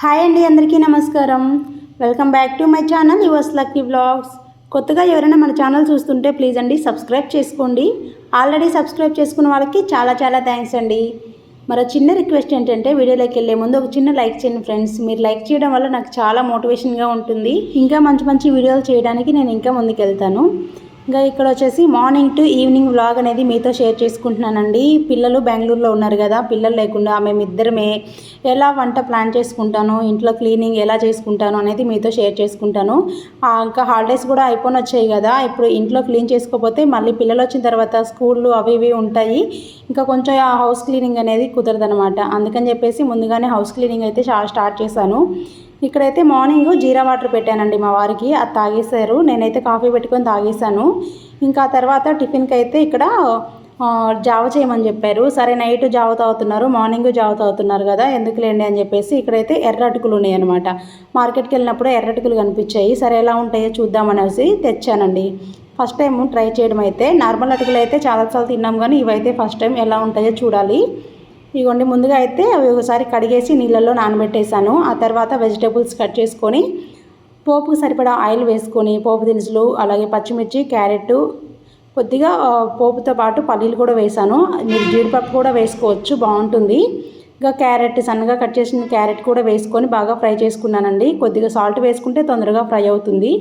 Hi అండి అందరికీ నమస్కారం. Welcome back to my channel yours lucky blogs కొత్తగా ఎవరైనా మన ఛానల్ చూస్తుంటే ప్లీజ్ అండి సబ్స్క్రైబ్ చేసుకోండి. ఆల్రెడీ సబ్స్క్రైబ్ చేసుకున్న వాళ్ళకి చాలా చాలా థ్యాంక్స్ అండి. మరో చిన్న రిక్వెస్ట్ ఏంటంటే వీడియోలోకి వెళ్ళే ముందు ఒక చిన్న లైక్ చేయండి ఫ్రెండ్స్ మీరు లైక్ చేయడం వల్ల నాకు చాలా మోటివేషన్గా ఉంటుంది. ఇంకా మంచి మంచి వీడియోలు చేయడానికి నేను ఇంకా ముందుకెళ్తాను. ఇంకా ఇక్కడ వచ్చేసి మార్నింగ్ టు ఈవినింగ్ వ్లాగ్ అనేది మీతో షేర్ చేసుకుంటున్నానండి. పిల్లలు బెంగళూరులో ఉన్నారు కదా పిల్లలు లేకుండా మేమిద్దరమే ఎలా వంట ప్లాన్ చేసుకుంటాను ఇంట్లో క్లీనింగ్ ఎలా చేసుకుంటాను అనేది మీతో షేర్ చేసుకుంటాను. ఇంకా హాలిడేస్ కూడా అయిపోయి వచ్చాయి కదా ఇప్పుడు ఇంట్లో క్లీన్ చేసుకోకపోతే మళ్ళీ పిల్లలు వచ్చిన తర్వాత స్కూళ్ళు అవి ఇవి ఉంటాయి. ఇంకా కొంచెం హౌస్ క్లీనింగ్ అనేది కుదరదనమాట అందుకని చెప్పేసి ముందుగానే హౌస్ క్లీనింగ్ అయితే స్టార్ట్ చేశాను. ఇక్కడైతే మార్నింగ్ జీరా వాటర్ పెట్టానండి మా వారికి. అది తాగేశారు. నేనైతే కాఫీ పెట్టుకొని తాగేశాను. ఇంకా తర్వాత టిఫిన్కి అయితే ఇక్కడ జావ చేయమని చెప్పారు. సరే నైట్ జావ తాగుతున్నారు. మార్నింగ్ జావ తాగుతున్నారు కదా ఎందుకులేండి అని చెప్పేసి ఇక్కడైతే ఎర్ర అటుకులు ఉన్నాయి అనమాట మార్కెట్కి వెళ్ళినప్పుడు ఎర్ర అటుకులు కనిపించాయి. సరే ఎలా ఉంటాయో చూద్దామనేసి తెచ్చానండి. ఫస్ట్ టైం ట్రై చేయడం అయితే నార్మల్ అటుకులు అయితే చాలాసార్లు తిన్నాం కానీ ఇవైతే ఫస్ట్ టైం ఎలా ఉంటాయో చూడాలి. ఇగోండి ముందుగా అయితే అవి ఒకసారి కడిగేసి నీళ్ళల్లో నానబెట్టేశాను. ఆ తర్వాత వెజిటేబుల్స్ కట్ చేసుకొని పోపుకు సరిపడా ఆయిల్ వేసుకొని పోపు దినుసులు అలాగే పచ్చిమిర్చి క్యారెట్ కొద్దిగా పోపుతో పాటు పల్లీలు కూడా వేసాను మీరు జీడిపప్పు కూడా వేసుకోవచ్చు బాగుంటుంది. ఇంకా క్యారెట్ సన్నగా కట్ చేసిన క్యారెట్ కూడా వేసుకొని బాగా ఫ్రై చేసుకున్నానండి. కొద్దిగా సాల్ట్ వేసుకుంటే తొందరగా ఫ్రై అవుతుంది.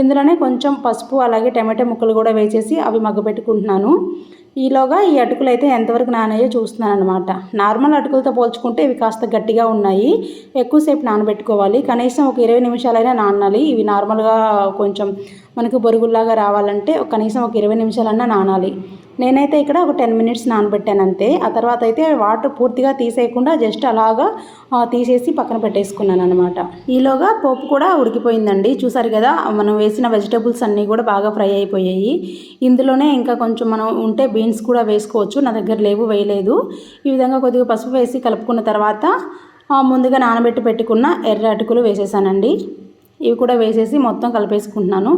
ఇందులోనే కొంచెం పసుపు అలాగే టమాటో ముక్కలు కూడా వేసేసి అవి మగ్గపెట్టుకుంటున్నాను ఈలోగా ఈ అటుకులు అయితే ఎంతవరకు నానాయో చూస్తున్నాను అనమాట నార్మల్ అటుకులతో పోల్చుకుంటే ఇవి కాస్త గట్టిగా ఉన్నాయి. ఎక్కువసేపు నానబెట్టుకోవాలి. కనీసం ఒక ఇరవై నిమిషాలైనా నానాలి. ఇవి నార్మల్గా కొంచెం మనకు బొరుగుల్లాగా రావాలంటే కనీసం ఒక ఇరవై నిమిషాలన్నా నానాలి. నేనైతే ఇక్కడ ఒక టెన్ మినిట్స్ నానబెట్టాను అంతే. ఆ తర్వాత అయితే వాటర్ పూర్తిగా తీసేయకుండా జస్ట్ అలాగా తీసేసి పక్కన పెట్టేసుకున్నాను అనమాట ఈలోగా పోపు కూడా ఉడికిపోయిందండి. చూసారు కదా మనం వేసిన వెజిటేబుల్స్ అన్నీ కూడా బాగా ఫ్రై అయిపోయాయి. ఇందులోనే ఇంకా కొంచెం మనం ఉంటే బీన్స్ కూడా వేసుకోవచ్చు. నా దగ్గర లేవు వేయలేదు. ఈ విధంగా కొద్దిగా పసుపు వేసి కలుపుకున్న తర్వాత ముందుగా నానబెట్టి పెట్టుకున్న ఎర్ర అటుకులు వేసేసానండి. ఇవి కూడా వేసేసి మొత్తం కలిపేసుకుంటున్నాను.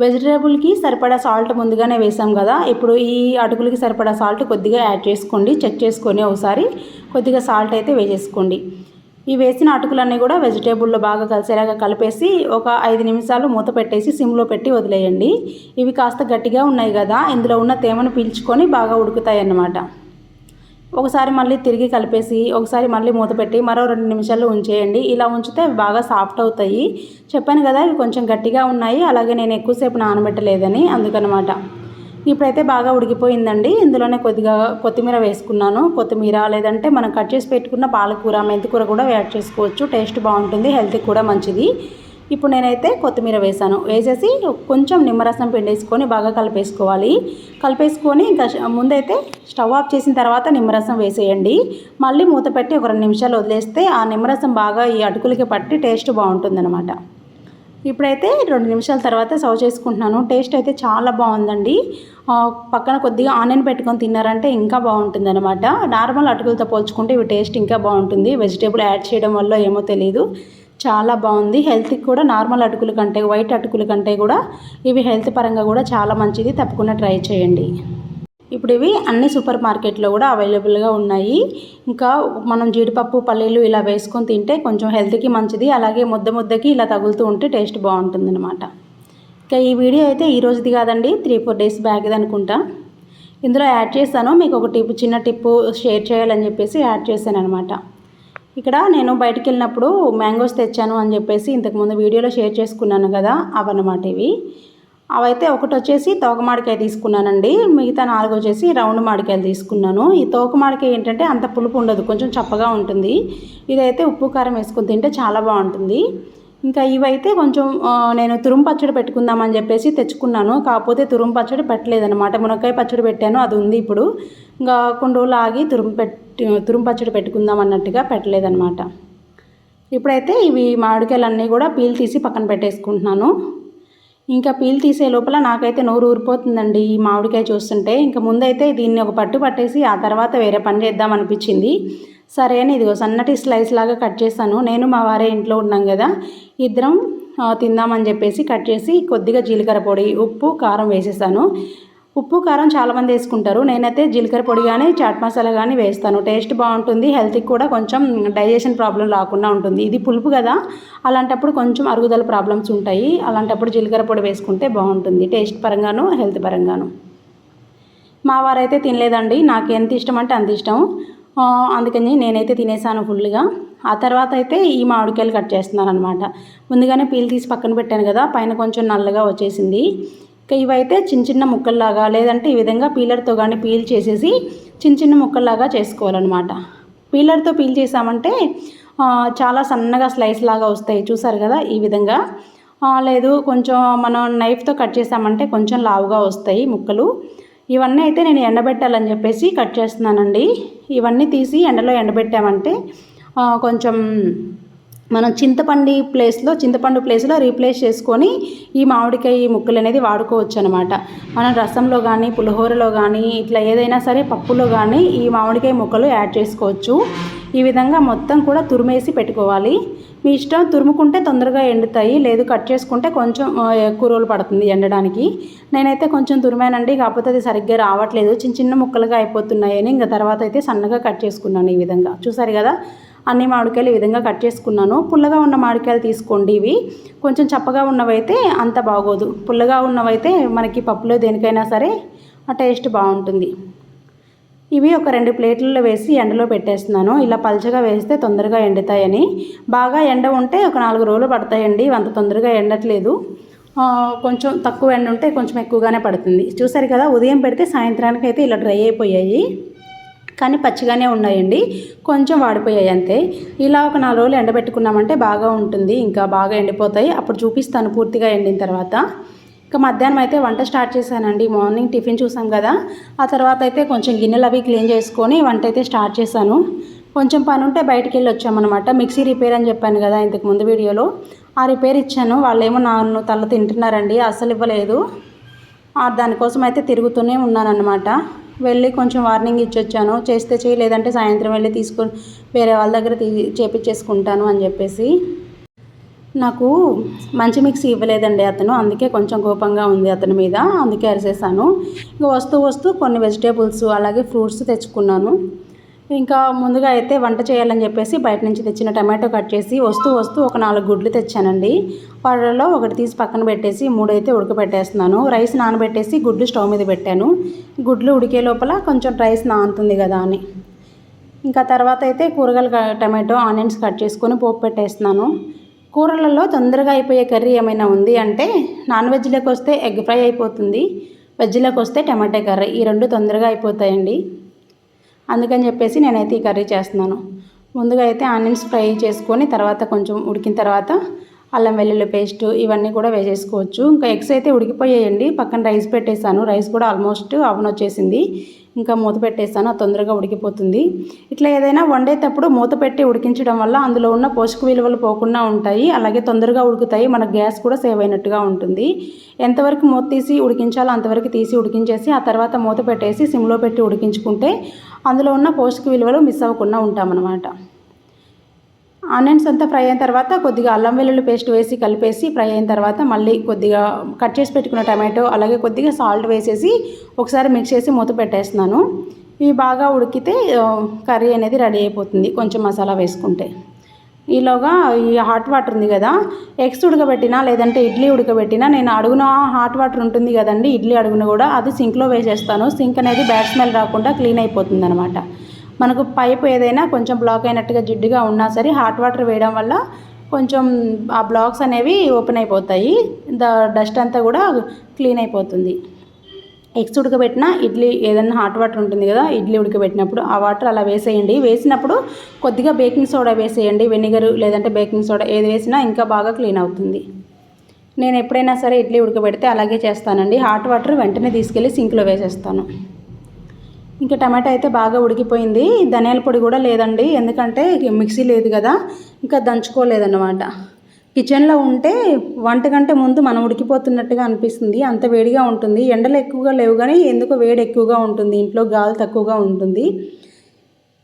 వెజిటేబుల్కి సరిపడా సాల్ట్ ముందుగానే వేసాం కదా. ఇప్పుడు ఈ అటుకులకి సరిపడా సాల్ట్ కొద్దిగా యాడ్ చేసుకోండి. చెక్ చేసుకొని ఒకసారి కొద్దిగా సాల్ట్ అయితే వేసేసుకోండి. ఈ వేసిన అటుకులన్నీ కూడా వెజిటేబుల్లో బాగా కలిసేలాగా కలిపేసి ఒక ఐదు నిమిషాలు మూత పెట్టేసి సిమ్లో పెట్టి వదిలేయండి. ఇవి కాస్త గట్టిగా ఉన్నాయి కదా. ఇందులో ఉన్న తేమను పీల్చుకొని బాగా ఉడుకుతాయి అన్నమాట ఒకసారి మళ్ళీ తిరిగి కలిపేసి ఒకసారి మళ్ళీ మూత పెట్టి మరో రెండు నిమిషాలు ఉంచేయండి. ఇలా ఉంచితే అవి బాగా సాఫ్ట్ అవుతాయి. చెప్పాను కదా ఇవి కొంచెం గట్టిగా ఉన్నాయి. అలాగే నేను ఎక్కువసేపు నానబెట్టలేదని అందుకనమాట. ఇప్పుడైతే బాగా ఉడికిపోయిందండి. ఇందులోనే కొద్దిగా కొత్తిమీర వేసుకున్నాను. కొత్తిమీర లేదంటే మనం కట్ చేసి పెట్టుకున్న పాలకూర మెంతికూర కూడా యాడ్ చేసుకోవచ్చు. టేస్ట్ బాగుంటుంది హెల్త్కి కూడా మంచిది. ఇప్పుడు నేనైతే కొత్తిమీర వేసాను. వేసేసి కొంచెం నిమ్మరసం పిండేసుకొని బాగా కలిపేసుకోవాలి. కలిపేసుకొని ఇంకా ముందైతే స్టవ్ ఆఫ్ చేసిన తర్వాత నిమ్మరసం వేసేయండి. మళ్ళీ మూత పెట్టి ఒక రెండు నిమిషాలు వదిలేస్తే ఆ నిమ్మరసం బాగా ఈ అటుకులకి పట్టి టేస్ట్ బాగుంటుందన్నమాట. ఇప్పుడైతే రెండు నిమిషాల తర్వాత సర్వ్ చేసుకుంటున్నాను. టేస్ట్ అయితే చాలా బాగుందండి. పక్కన కొద్దిగా ఆనియన్ పెట్టుకొని తిన్నారంటే ఇంకా బాగుంటుంది అనమాట నార్మల్ అటుకులతో పోల్చుకుంటే ఇవి టేస్ట్ ఇంకా బాగుంటుంది. వెజిటేబుల్ యాడ్ చేయడం వల్ల ఏమో తెలియదు చాలా బాగుంది. హెల్త్కి కూడా నార్మల్ అటుకుల కంటే వైట్ అటుకుల కంటే కూడా ఇవి హెల్త్ పరంగా కూడా చాలా మంచిది. తప్పకుండా ట్రై చేయండి. ఇప్పుడు ఇవి అన్ని సూపర్ మార్కెట్లో కూడా అవైలబుల్గా ఉన్నాయి. ఇంకా మనం జీడిపప్పు పల్లీలు ఇలా వేసుకొని తింటే కొంచెం హెల్త్కి మంచిది. అలాగే ముద్ద ముద్దకి ఇలా తగులుతూ ఉంటే టేస్ట్ బాగుంటుంది అనమాట ఇంకా ఈ వీడియో అయితే ఈ రోజుది కాదండి. త్రీ ఫోర్ డేస్ బ్యాక్ది అనుకుంటా. ఇందులో యాడ్ చేశాను. మీకు ఒక టిప్ చిన్న టిప్పు షేర్ చేయాలని చెప్పేసి యాడ్ చేశాను అనమాట ఇక్కడ నేను బయటికి వెళ్ళినప్పుడు మ్యాంగోస్ తెచ్చాను అని చెప్పేసి ఇంతకుముందు వీడియోలో షేర్ చేసుకున్నాను కదా అవన్నమాట ఇవి. అవైతే ఒకటి వచ్చేసి తోక మామిడికాయ తీసుకున్నానండి. మిగతా నాలుగు వచ్చేసి రౌండ్ మామిడికాయలు తీసుకున్నాను. ఈ తోక మామిడికాయ ఏంటంటే అంత పులుపు ఉండదు కొంచెం చప్పగా ఉంటుంది. ఇదైతే ఉప్పు కారం వేసుకుని తింటే చాలా బాగుంటుంది. ఇంకా ఇవైతే కొంచెం నేను తురుము పచ్చడి పెట్టుకుందామని చెప్పేసి తెచ్చుకున్నాను. కాకపోతే తురుము పచ్చడి పెట్టలేదన్నమాట. మునక్కాయ పచ్చడి పెట్టాను అది ఉంది ఇప్పుడు. ఇంకా కొన్ని రోజులు ఆగి తురుము పెట్టి తురుము పచ్చడి పెట్టుకుందాం అన్నట్టుగా పెట్టలేదన్నమాట. ఇప్పుడైతే ఇవి మామిడికాయలన్నీ కూడా పీల్ తీసి పక్కన పెట్టేసుకుంటున్నాను. ఇంకా పీల్ తీసే లోపల నాకైతే నోరు ఊరిపోతుందండి ఈ మామిడికాయ చూస్తుంటే. ఇంకా ముందైతే దీన్ని ఒక పట్టు పట్టేసి ఆ తర్వాత వేరే పని చేద్దాం అనిపించింది. సరే అని ఇదిగో సన్నటి స్లైస్ లాగా కట్ చేశాను. నేను మా వారే ఇంట్లో ఉన్నాం కదా. ఇద్దరం తిందామని చెప్పేసి కట్ చేసి కొద్దిగా జీలకర్ర పొడి ఉప్పు కారం వేసేసాను. ఉప్పు కారం చాలామంది వేసుకుంటారు. నేనైతే జీలకర్ర పొడి కానీ చాట్ మసాలా కానీ వేస్తాను. టేస్ట్ బాగుంటుంది. హెల్త్కి కూడా కొంచెం డైజెషన్ ప్రాబ్లం రాకుండా ఉంటుంది. ఇది పులుపు కదా. అలాంటప్పుడు కొంచెం అరుగుదల ప్రాబ్లమ్స్ ఉంటాయి. అలాంటప్పుడు జీలకర్ర పొడి వేసుకుంటే బాగుంటుంది. టేస్ట్ పరంగాను హెల్త్ పరంగాను. మా వారైతే తినలేదండి. నాకు ఎంత ఇష్టం అంటే అంత ఇష్టం. అందుకని నేనైతే తినేసాను ఫుల్గా. ఆ తర్వాత అయితే ఈ మామిడికాయలు కట్ చేస్తున్నాను అనమాట ముందుగానే పీల్ తీసి పక్కన పెట్టాను కదా. పైన కొంచెం నల్లగా వచ్చేసింది. ఇవైతే చిన్న చిన్న ముక్కల్లాగా లేదంటే ఈ విధంగా పీలర్తో కానీ పీల్ చేసేసి చిన్న చిన్న ముక్కల్లాగా చేసుకోవాలన్నమాట. పీలర్తో పీల్ చేసామంటే చాలా సన్నగా స్లైస్ లాగా వస్తాయి. చూసారు కదా ఈ విధంగా. లేదు కొంచెం మనం నైఫ్తో కట్ చేసామంటే కొంచెం లావుగా వస్తాయి ముక్కలు. ఇవన్నీ అయితే నేను ఎండబెట్టాలని చెప్పేసి కట్ చేస్తున్నానండి. ఇవన్నీ తీసి ఎండలో ఎండబెట్టామంటే కొంచెం మనం చింతపండు ప్లేస్లో చింతపండు ప్లేస్లో రీప్లేస్ చేసుకొని ఈ మామిడికాయ ముక్కలు అనేది వాడుకోవచ్చు అనమాట మనం రసంలో కానీ పులిహోరలో కానీ ఇట్లా ఏదైనా సరే పప్పులో కానీ ఈ మామిడికాయ ముక్కలు యాడ్ చేసుకోవచ్చు. ఈ విధంగా మొత్తం కూడా తురిమేసి పెట్టుకోవాలి. మీ ఇష్టం తురుముకుంటే తొందరగా ఎండుతాయి లేదు కట్ చేసుకుంటే కొంచెం ఎక్కువ రోజులు పడుతుంది ఎండడానికి. నేనైతే కొంచెం తురిమానండి కాకపోతే అది సరిగ్గా రావట్లేదు. చిన్న చిన్న ముక్కలుగా అయిపోతున్నాయని ఇంకా తర్వాత అయితే సన్నగా కట్ చేసుకున్నాను ఈ విధంగా. చూసారు కదా? అన్ని మామిడికాయలు ఈ విధంగా కట్ చేసుకున్నాను. పుల్లగా ఉన్న మామిడికాయలు తీసుకోండి ఇవి. కొంచెం చప్పగా ఉన్నవైతే అంత బాగోదు. పుల్లగా ఉన్నవైతే మనకి పప్పులో దేనికైనా సరే ఆ టేస్ట్ బాగుంటుంది. ఇవి ఒక రెండు ప్లేట్లలో వేసి ఎండలో పెట్టేస్తున్నాను. ఇలా పల్చగా వేస్తే తొందరగా ఎండుతాయని. బాగా ఎండ ఉంటే ఒక నాలుగు రోజులు పడతాయండి. అంత తొందరగా ఎండట్లేదు. కొంచెం తక్కువ ఎండ ఉంటే కొంచెం ఎక్కువగానే పడుతుంది. చూసారు కదా ఉదయం పెడితే సాయంత్రానికి అయితే ఇలా డ్రై అయిపోయాయి. కానీ పచ్చిగానే ఉన్నాయండి. కొంచెం వాడిపోయాయి అంతే. ఇలా ఒక నాలుగు రోజులు ఎండబెట్టుకున్నామంటే బాగా ఉంటుంది. ఇంకా బాగా ఎండిపోతాయి. అప్పుడు చూపిస్తాను పూర్తిగా ఎండిన తర్వాత. ఇంకా మధ్యాహ్నం అయితే వంట స్టార్ట్ చేశానండి. మార్నింగ్ టిఫిన్ చూసాం కదా. ఆ తర్వాత అయితే కొంచెం గిన్నెలు అవి క్లీన్ చేసుకొని వంట అయితే స్టార్ట్ చేశాను. కొంచెం పని ఉంటే బయటికి వెళ్ళి వచ్చామన్నమాట. మిక్సీ రిపేర్ అని చెప్పాను కదా ఇంతకు ముందు వీడియోలో. ఆ రిపేర్ ఇచ్చాను. వాళ్ళేమో నన్ను తల తింటున్నారండి. అస్సలు ఇవ్వలేదు. దానికోసం అయితే తిరుగుతూనే ఉన్నానన్నమాట. వెళ్ళి కొంచెం వార్నింగ్ ఇచ్చొచ్చాను. చేస్తే చేయి లేదంటే సాయంత్రం వెళ్ళి తీసుకొని వేరే వాళ్ళ దగ్గర తీ చేపించేసుకుంటాను అని చెప్పేసి. నాకు మంచి మిక్సీ ఇవ్వలేదండి అతను. అందుకే కొంచెం కోపంగా ఉంది అతని మీద. అందుకే అరిసేసాను. ఇంకా వస్తూ వస్తూ కొన్ని వెజిటేబుల్స్ అలాగే ఫ్రూట్స్ తెచ్చుకున్నాను. ఇంకా ముందుగా అయితే వంట చేయాలని చెప్పేసి బయట నుంచి తెచ్చిన టమాటో కట్ చేసి వస్తూ వస్తూ ఒక నాలుగు గుడ్లు తెచ్చానండి. వాటిలో ఒకటి తీసి పక్కన పెట్టేసి మూడైతే ఉడకబెట్టేస్తున్నాను రైస్ నానబెట్టేసి గుడ్లు స్టవ్ మీద పెట్టాను. గుడ్లు ఉడికే లోపల కొంచెం రైస్ నానుతుంది కదా అని. ఇంకా తర్వాత అయితే కూరగాయలు టమాటో ఆనియన్స్ కట్ చేసుకొని పోపు పెట్టేస్తున్నాను. కూరలలో తొందరగా అయిపోయే కర్రీ ఏమైనా ఉంది అంటే నాన్ వెజ్లోకి వస్తే ఎగ్ ఫ్రై అయిపోతుంది. వెజ్లోకి వస్తే టమాటా కర్రీ. ఈ రెండు తొందరగా అయిపోతాయండి. అందుకని చెప్పేసి నేనైతే ఈ కర్రీ చేస్తున్నాను. ముందుగా అయితే ఆనియన్స్ ఫ్రై చేసుకొని తర్వాత కొంచెం ఉడికిన తర్వాత అల్లం వెల్లుల్లి పేస్ట్ ఇవన్నీ కూడా వేసేసుకోవచ్చు. ఇంకా ఎగ్స్ అయితే ఉడికిపోయాయండి. పక్కన రైస్ పెట్టేశాను. రైస్ కూడా ఆల్మోస్ట్ అవన్ వచ్చేసింది. ఇంకా మూత పెట్టేసాను తొందరగా ఉడికిపోతుంది. ఇట్లా ఏదైనా వండేటప్పుడు మూత పెట్టి ఉడికించడం వల్ల అందులో ఉన్న పోషక విలువలు పోకుండా ఉంటాయి. అలాగే తొందరగా ఉడుకుతాయి. మన గ్యాస్ కూడా సేవ్ అయినట్టుగా ఉంటుంది. ఎంతవరకు మూత తీసి ఉడికించాలో అంతవరకు తీసి ఉడికించేసి ఆ తర్వాత మూత పెట్టేసి సిమ్లో పెట్టి ఉడికించుకుంటే అందులో ఉన్న పోషక విలువలు మిస్ అవ్వకుండా ఉంటామన్నమాట. ఆనియన్స్ అంతా ఫ్రై అయిన తర్వాత కొద్దిగా అల్లం వెల్లుల్లి పేస్ట్ వేసి కలిపేసి ఫ్రై అయిన తర్వాత మళ్ళీ కొద్దిగా కట్ చేసి పెట్టుకున్న టమాటో అలాగే కొద్దిగా సాల్ట్ వేసేసి ఒకసారి మిక్స్ చేసి మూత పెట్టేస్తున్నాను. ఇవి బాగా ఉడికితే కర్రీ అనేది రెడీ అయిపోతుంది. కొంచెం మసాలా వేసుకుంటే. ఈలోగా ఈ హాట్ వాటర్ ఉంది కదా ఎగ్స్ ఉడకబెట్టినా లేదంటే ఇడ్లీ ఉడకబెట్టినా నేను అడుగున హాట్ వాటర్ ఉంటుంది కదండి ఇడ్లీ అడుగున కూడా అది సింక్లో వేసేస్తాను. సింక్ అనేది బ్యాడ్ స్మెల్ రాకుండా క్లీన్ అయిపోతుంది అనమాట మనకు పైప్ ఏదైనా కొంచెం బ్లాక్ అయినట్టుగా జిడ్డుగా ఉన్నా సరే హాట్ వాటర్ వేయడం వల్ల కొంచెం ఆ బ్లాక్స్ అనేవి ఓపెన్ అయిపోతాయి. ద డస్ట్ అంతా కూడా క్లీన్ అయిపోతుంది. ఎగ్స్ ఉడకబెట్టిన ఇడ్లీ ఏదైనా హాట్ వాటర్ ఉంటుంది కదా ఇడ్లీ ఉడకబెట్టినప్పుడు ఆ వాటర్ అలా వేసేయండి. వేసినప్పుడు కొద్దిగా బేకింగ్ సోడా వేసేయండి వెనిగర్ లేదంటే బేకింగ్ సోడా ఏది వేసినా ఇంకా బాగా క్లీన్ అవుతుంది. నేను ఎప్పుడైనా సరే ఇడ్లీ ఉడకబెడితే అలాగే చేస్తానండి. హాట్ వాటర్ వెంటనే తీసుకెళ్ళి సింక్లో వేసేస్తాను. ఇంకా టమాటా అయితే బాగా ఉడికిపోయింది. ధనియాల పొడి కూడా లేదండి ఎందుకంటే మిక్సీ లేదు కదా ఇంకా దంచుకోలేదన్నమాట. కిచెన్లో ఉంటే వంట కంటే ముందు మనం ఉడికిపోతున్నట్టుగా అనిపిస్తుంది. అంత వేడిగా ఉంటుంది. ఎండలు ఎక్కువగా లేవు కానీ ఎందుకో వేడి ఎక్కువగా ఉంటుంది. ఇంట్లో గాలి తక్కువగా ఉంటుంది.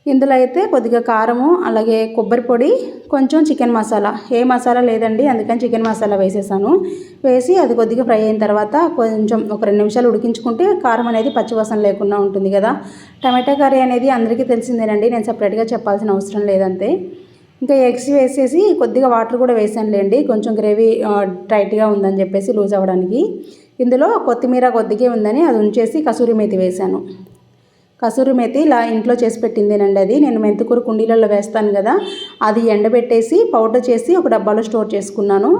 ఇందులో అయితే కొద్దిగా కారము అలాగే కొబ్బరి పొడి కొంచెం చికెన్ మసాలా. ఏ మసాలా లేదండి అందుకని చికెన్ మసాలా వేసేసాను. వేసి అది కొద్దిగా ఫ్రై అయిన తర్వాత కొంచెం ఒక రెండు నిమిషాలు ఉడికించుకుంటే కారం అనేది పచ్చివాసన లేకుండా ఉంటుంది కదా. టమాటా కర్రీ అనేది అందరికీ తెలిసిందేనండి. నేను సపరేట్గా చెప్పాల్సిన అవసరం లేదంతే. ఇంకా ఎగ్స్ వేసేసి కొద్దిగా వాటర్ కూడా వేసానులేండి. కొంచెం గ్రేవీ టైట్గా ఉందని చెప్పేసి లూజ్ అవ్వడానికి. ఇందులో కొత్తిమీర కొద్దిగా ఉందని అది ఉంచేసి కసూరి మేతి వేశాను కసూరి మేతి ఇలా ఇంట్లో చేసి పెట్టిందేనండి అది. నేను మెంతికూర కుండీలలో వేస్తాను కదా అది ఎండబెట్టేసి పౌడర్ చేసి ఒక డబ్బాలో స్టోర్ చేసుకున్నాను.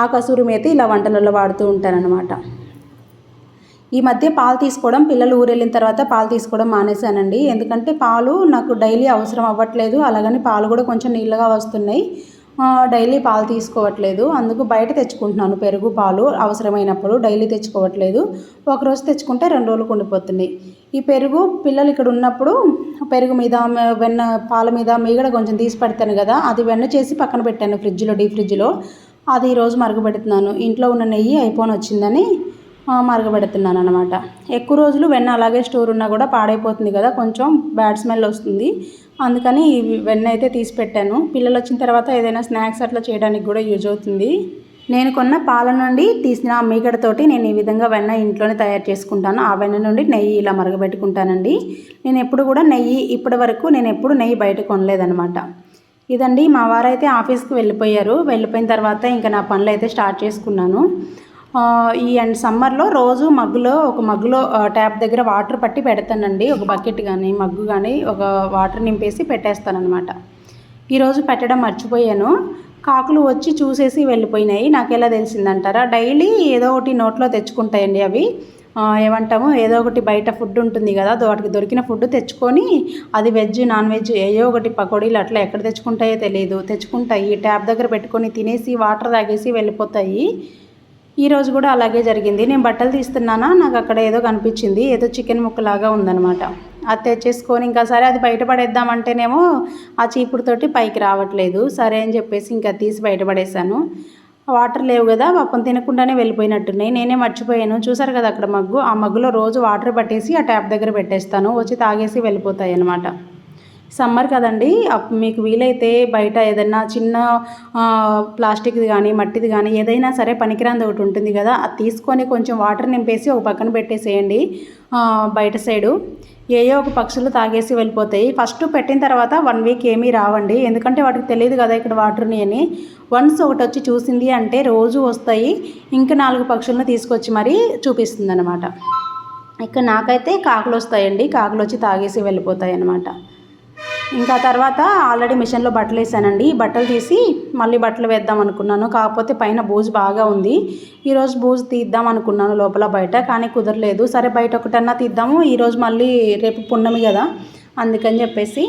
ఆ కసూరి మేతి ఇలా వంటలలో వాడుతూ ఉంటానన్నమాట. ఈ మధ్య పాలు తీసుకోవడం పిల్లలు ఊరెళ్ళిన తర్వాత పాలు తీసుకోవడం మానేశానండి. ఎందుకంటే పాలు నాకు డైలీ అవసరం అవ్వట్లేదు. అలాగని పాలు కూడా కొంచెం నీళ్ళగా వస్తున్నాయి. డైలీ పాలు తీసుకోవట్లేదు. అందుకు బయట తెచ్చుకుంటున్నాను పెరుగు పాలు అవసరమైనప్పుడు డైలీ తెచ్చుకోవట్లేదు. ఒకరోజు తెచ్చుకుంటే రెండు రోజులు ఉండిపోతున్నాయి ఈ పెరుగు పిల్లలు ఇక్కడ ఉన్నప్పుడు పెరుగు మీద వెన్న పాల మీద మీగడ కొంచెం తీసి పెడతాను కదా అది వెన్న చేసి పక్కన పెట్టాను ఫ్రిడ్జ్లో డీ ఫ్రిడ్జ్లో. అది ఈరోజు మరుగుపెడుతున్నాను ఇంట్లో ఉన్న నెయ్యి అయిపోని వచ్చిందని మరగబెడుతున్నాను అనమాట ఎక్కువ రోజులు వెన్న అలాగే స్టోర్ ఉన్నా కూడా పాడైపోతుంది కదా కొంచెం బ్యాడ్ స్మెల్ వస్తుంది. అందుకని వెన్న అయితే తీసి పెట్టాను. పిల్లలు వచ్చిన తర్వాత ఏదైనా స్నాక్స్ అట్లా చేయడానికి కూడా యూజ్ అవుతుంది. నేను కొన్న పాల నుండి తీసిన మీగడతోటి నేను ఈ విధంగా వెన్న ఇంట్లోనే తయారు చేసుకుంటాను. ఆ వెన్న నుండి నెయ్యి ఇలా మరగబెట్టుకుంటానండి. నేను ఎప్పుడు కూడా నెయ్యి ఇప్పటి వరకు నేను ఎప్పుడు నెయ్యి బయట కొనలేదనమాట ఇదండి మా వారైతే ఆఫీస్కి వెళ్ళిపోయారు. వెళ్ళిపోయిన తర్వాత ఇంకా నా పనులు అయితే స్టార్ట్ చేసుకున్నాను. ఈ అండ్ సమ్మర్లో రోజు మగ్గులో ఒక మగ్గులో ట్యాప్ దగ్గర వాటర్ పట్టి పెడతానండి. ఒక బకెట్ కానీ మగ్గు కానీ ఒక వాటర్ నింపేసి పెట్టేస్తానమాట ఈరోజు పెట్టడం మర్చిపోయాను. కాకులు వచ్చి చూసేసి వెళ్ళిపోయినాయి. నాకు ఎలా తెలిసిందంటారా? డైలీ ఏదో ఒకటి నోట్లో తెచ్చుకుంటాయండి అవి. ఏమంటాము? ఏదో ఒకటి బయట ఫుడ్ ఉంటుంది కదా వాటికి దొరికిన ఫుడ్ తెచ్చుకొని అది వెజ్ నాన్ వెజ్ ఏదో ఒకటి పకోడీలు అట్లా ఎక్కడ తెచ్చుకుంటాయో తెలియదు తెచ్చుకుంటాయి. ట్యాప్ దగ్గర పెట్టుకొని తినేసి వాటర్ తాగేసి వెళ్ళిపోతాయి. ఈరోజు కూడా అలాగే జరిగింది. నేను బట్టలు తీస్తున్నానా? నాకు అక్కడ ఏదో కనిపించింది. ఏదో చికెన్ ముక్కలాగా ఉందనమాట అది తెచ్చేసుకొని ఇంకా సరే అది బయటపడేద్దామంటేనేమో ఆ చీపుడుతోటి పైకి రావట్లేదు. సరే అని చెప్పేసి ఇంకా తీసి బయటపడేశాను వాటర్ లేవు కదా పాపం తినకుండానే వెళ్ళిపోయినట్టున్నాయి. నేనే మర్చిపోయాను. చూసారు కదా అక్కడ మగ్గు? ఆ మగ్గులో రోజు వాటర్ పట్టేసి ఆ ట్యాప్ దగ్గర పెట్టేస్తాను. వచ్చి తాగేసి వెళ్ళిపోతాయి అన్నమాట సమ్మర్ కదండి. మీకు వీలైతే బయట ఏదైనా చిన్న ప్లాస్టిక్ది కానీ మట్టిది కానీ ఏదైనా సరే పనికిరాంది ఒకటి ఉంటుంది కదా. అది తీసుకొని కొంచెం వాటర్ నింపేసి ఒక పక్కన పెట్టేసేయండి. బయట సైడు. ఏయో ఒక పక్షులు తాగేసి వెళ్ళిపోతాయి. ఫస్ట్ పెట్టిన తర్వాత వన్ వీక్ ఏమీ రావండి. ఎందుకంటే వాటికి తెలియదు కదా ఇక్కడ వాటర్ని అని. వన్స్ ఒకటి వచ్చి చూసింది అంటే రోజు వస్తాయి. ఇంకా నాలుగు పక్షులను తీసుకొచ్చి మరీ చూపిస్తుంది అనమాట ఇక్కడ నాకైతే కాకులు వస్తాయండి కాకులు వచ్చి తాగేసి వెళ్ళిపోతాయి అన్నమాట ఇంకా తర్వాత ఆల్రెడీ మిషన్లో బట్టలు వేసానండి. బట్టలు తీసి మళ్ళీ బట్టలు వేద్దాం అనుకున్నాను. కాకపోతే పైన బూజు బాగా ఉంది. ఈరోజు బూజు తీద్దాం అనుకున్నాను లోపల బయట కానీ కుదరలేదు. సరే బయట ఒకటన్నా తీద్దాము. ఈరోజు మళ్ళీ రేపు పున్నమి కదా అందుకని చెప్పేసి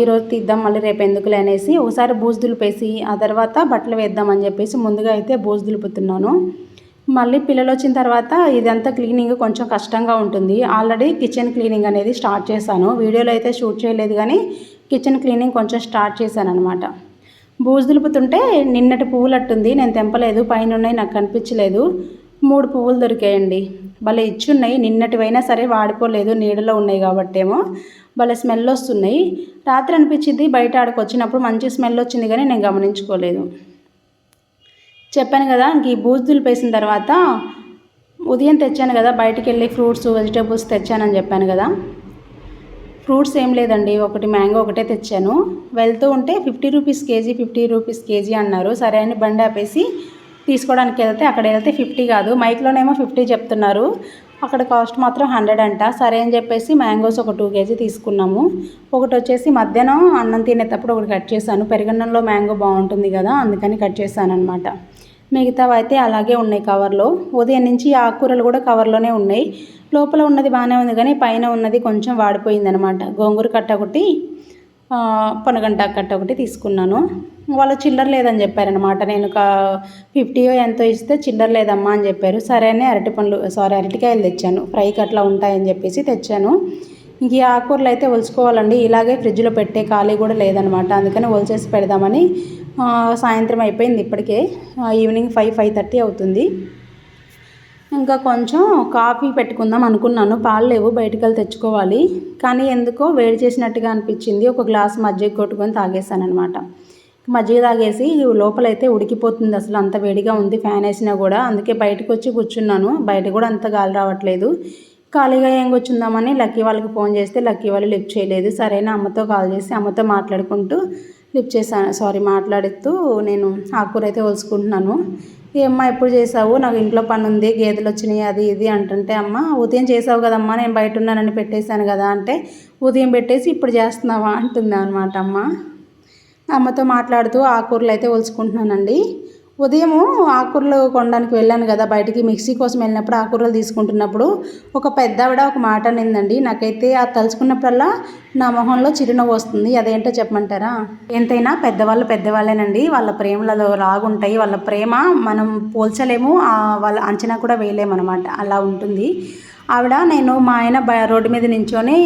ఈరోజు తీద్దాం మళ్ళీ రేపు ఎందుకు అనేసి ఒకసారి బూజు దులిపేసి ఆ తర్వాత బట్టలు వేద్దామని చెప్పేసి ముందుగా అయితే బూజు దులుపుతున్నాను. మళ్ళీ పిల్లలు వచ్చిన తర్వాత ఇదంతా క్లీనింగ్ కొంచెం కష్టంగా ఉంటుంది. ఆల్రెడీ కిచెన్ క్లీనింగ్ అనేది స్టార్ట్ చేశాను. వీడియోలో అయితే షూట్ చేయలేదు కానీ కిచెన్ క్లీనింగ్ కొంచెం స్టార్ట్ చేశాను అనమాట బూజు దులుపుతుంటే నిన్నటి పువ్వులట్టుంది నేను తెంపలేదు. పైన ఉన్నాయి నాకు కనిపించలేదు. మూడు పువ్వులు దొరికాయండి. భలే ఇచ్చున్నాయి. నిన్నటివైనా సరే వాడిపోలేదు. నీడలో ఉన్నాయి కాబట్టేమో. భలే స్మెల్ వస్తున్నాయి. రాత్రి అనిపించింది బయట ఆడకొచ్చినప్పుడు మంచి స్మెల్ వచ్చింది కానీ నేను గమనించుకోలేదు. చెప్పాను కదా ఇంక ఈ బూజులు పేసిన తర్వాత ఉదయం తెచ్చాను కదా బయటికి వెళ్ళి ఫ్రూట్స్ వెజిటేబుల్స్ తెచ్చానని చెప్పాను కదా. ఫ్రూట్స్ ఏం లేదండి ఒకటి మ్యాంగో ఒకటే తెచ్చాను. వెళ్తూ ఉంటే fifty rupees KG fifty rupees KG అన్నారు. సరే అని బండి ఆపేసి తీసుకోవడానికి వెళ్తే అక్కడ వెళ్తే ఫిఫ్టీ కాదు. మైక్లోనేమో ఫిఫ్టీ చెప్తున్నారు. అక్కడ కాస్ట్ మాత్రం హండ్రెడ్ అంట. సరే అని చెప్పేసి మ్యాంగోస్ ఒక టూ కేజీ తీసుకున్నాము. ఒకటి వచ్చేసి మధ్యాహ్నం అన్నం తినేటప్పుడు ఒకటి కట్ చేశాను. పెరుగన్నంలో మ్యాంగో బాగుంటుంది కదా అందుకని కట్ చేశాను అనమాట మిగతావి అయితే అలాగే ఉన్నాయి కవర్లో. ఉదయం నుంచి ఆకుకూరలు కూడా కవర్లోనే ఉన్నాయి. లోపల ఉన్నది బాగానే ఉంది కానీ పైన ఉన్నది కొంచెం వాడిపోయిందనమాట గోంగూర కట్ట ఒకటి పొనగంట కట్ట ఒకటి తీసుకున్నాను. వాళ్ళు చిల్లర లేదని చెప్పారనమాట నేను ఒక ఫిఫ్టీయో ఎంతో ఇస్తే చిల్లర లేదమ్మా అని చెప్పారు. సరే అని అరటి పండ్లు సారీ అరటికాయలు తెచ్చాను. ఫ్రైకి అట్లా ఉంటాయని చెప్పేసి తెచ్చాను. ఇంక ఈ ఆకుకూరలు అయితే ఒలుచుకోవాలండి ఇలాగే ఫ్రిడ్జ్లో పెట్టే ఖాళీ కూడా లేదనమాట. అందుకని ఒలిచేసి పెడదామని సాయంత్రం అయిపోయింది ఇప్పటికే. ఈవినింగ్ ఫైవ్ ఫైవ్ థర్టీ అవుతుంది. ఇంకా కొంచెం కాఫీ పెట్టుకుందాం అనుకున్నాను. పాలు లేవు బయటికి వెళ్ళి తెచ్చుకోవాలి. కానీ ఎందుకో వేడి చేసినట్టుగా అనిపించింది. ఒక గ్లాస్ మజ్జిగ కొట్టుకొని తాగేసాను అనమాట మజ్జిగ తాగేసి లోపలైతే ఉడికిపోతుంది. అసలు అంత వేడిగా ఉంది. ఫ్యాన్ వేసినా కూడా అందుకే బయటకు వచ్చి కూర్చున్నాను. బయట కూడా అంత గాలి రావట్లేదు. ఖాళీగా ఏం కూర్చుందామని లక్కీ వాళ్ళకి ఫోన్ చేస్తే లక్కీ వాళ్ళు లిఫ్ట్ చేయలేదు. సరైన అమ్మతో కాల్ చేసి అమ్మతో మాట్లాడుకుంటూ లిఫ్ట్ చేశాను సారీ మాట్లాడుతూ నేను ఆకుకూర అయితే వలుసుకుంటున్నాను ఏమ్మా ఎప్పుడు చేసావు నాకు ఇంట్లో పని ఉంది గేదెలు వచ్చినాయి అది ఇది అంటుంటే అమ్మ ఉదయం చేసావు కదమ్మా నేను బయట ఉన్నానని పెట్టేశాను కదా అంటే ఉదయం పెట్టేసి ఇప్పుడు చేస్తున్నావా అంటుంది అనమాట అమ్మ. అమ్మతో మాట్లాడుతూ ఆకుకూరలు అయితే ఒలుచుకుంటున్నానండి ఉదయము ఆకుకూరలు కొనడానికి వెళ్ళాను కదా బయటికి. మిక్సీ కోసం వెళ్ళినప్పుడు ఆకుకూరలు తీసుకుంటున్నప్పుడు ఒక పెద్ద ఆవిడ ఒక మాట నిందండి నాకైతే ఆ తలుచుకున్నప్పుడల్లా నా మొహంలో చిరునవ్వు వస్తుంది. అదేంటో చెప్పమంటారా? ఎంతైనా పెద్దవాళ్ళు పెద్దవాళ్ళేనండి. వాళ్ళ ప్రేమలలో రాగుంటాయి వాళ్ళ ప్రేమ మనం పోల్చలేము. వాళ్ళ అంచనా కూడా వేయలేము అనమాట అలా ఉంటుంది. ఆవిడ నేను మా ఆయన రోడ్డు మీద నించొని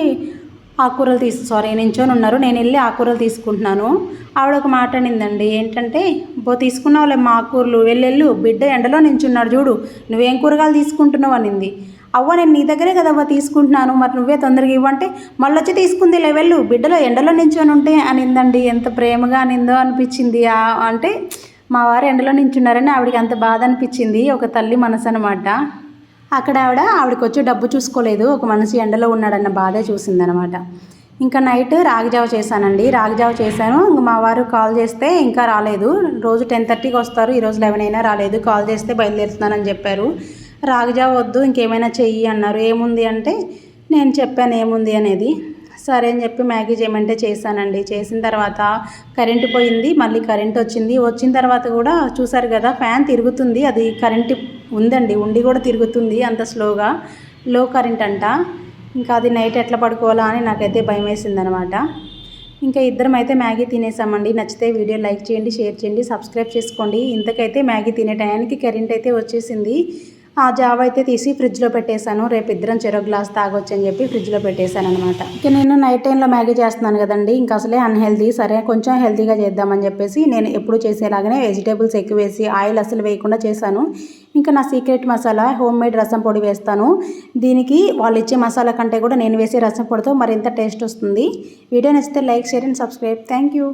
ఆకుకూరలు తీసు సారీ నించొని ఉన్నారు నేను వెళ్ళి ఆకుకూరలు తీసుకుంటున్నాను. ఆవిడ ఒక మాట అనిందండి. ఏంటంటే బో తీసుకున్నావులే మా ఆకుకూరలు వెళ్ళెళ్ళు బిడ్డ ఎండలో నించున్నాడు చూడు. నువ్వేం కూరగాయలు తీసుకుంటున్నావు? అనింది. అవ్వ నేను నీ దగ్గరే కదవ్వ తీసుకుంటున్నాను. మరి నువ్వే తొందరగా ఇవ్వంటే మళ్ళీ వచ్చి తీసుకుంది వెళ్ళు. బిడ్డలో ఎండలో నించొని ఉంటే అనిందండి. ఎంత ప్రేమగా అనిందో అనిపించింది. అంటే మా వారు ఎండలో నించున్నారని ఆవిడకి అంత బాధ అనిపించింది. ఒక తల్లి మనసు అనమాట అక్కడ ఆవిడ ఆవిడకి వచ్చి డబ్బు చూసుకోలేదు. ఒక మనిషి ఎండలో ఉన్నాడన్న బాధే చూసిందనమాట. ఇంకా నైట్ రాగిజావ చేశానండి. రాగిజావ చేశాను. ఇంకా మా వారు కాల్ చేస్తే ఇంకా రాలేదు. రోజు టెన్ థర్టీకి వస్తారు. ఈరోజు లెవెన్ అయినా రాలేదు. కాల్ చేస్తే బయలుదేరుతున్నానని చెప్పారు. రాగిజావ వద్దు ఇంకేమైనా చెయ్యి అన్నారు. ఏముంది అంటే నేను చెప్పాను ఏముంది అనేది. సరే అని చెప్పి మ్యాగీ చేయమంటే చేశానండి. చేసిన తర్వాత కరెంటు పోయింది మళ్ళీ కరెంట్ వచ్చింది. వచ్చిన తర్వాత కూడా చూసారు కదా ఫ్యాన్ తిరుగుతుంది. అది కరెంటు ఉందండి ఉండి కూడా తిరుగుతుంది అంత స్లోగా. లో కరెంట్ అంట. ఇంకా అది నైట్ ఎట్లా పడుకోవాలా అని నాకైతే భయం వేసిందనమాట. ఇంకా ఇద్దరం అయితే మ్యాగీ తినేసామండి. నచ్చితే వీడియో లైక్ చేయండి షేర్ చేయండి సబ్స్క్రైబ్ చేసుకోండి. ఇంతకైతే మ్యాగీ తినే టయానికి కరెంట్ అయితే వచ్చేసింది. ఆ జావ అయితే తీసి ఫ్రిడ్జ్లో పెట్టేశాను. రేపు ఇద్దరం చెరో గ్లాస్ తాగొచ్చు అని చెప్పి ఫ్రిడ్జ్లో పెట్టేశాను అనమాట ఇక నేను నైట్ టైంలో మ్యాగీ చేస్తున్నాను కదండి. ఇంకా అసలే అన్హెల్దీ సరే కొంచెం హెల్తీగా చేద్దామని చెప్పేసి నేను ఎప్పుడు చేసేలాగానే వెజిటేబుల్స్ ఎక్కువ వేసి ఆయిల్ అసలు వేయకుండా చేశాను. ఇంకా నా సీక్రెట్ మసాలా హోమ్ మేడ్ రసం పొడి వేస్తాను. దీనికి వాళ్ళు ఇచ్చే మసాలా కంటే కూడా నేను వేసే రసం పొడితో మరింత టేస్ట్ వస్తుంది. వీడియో నచ్చితే like share and subscribe. Thank you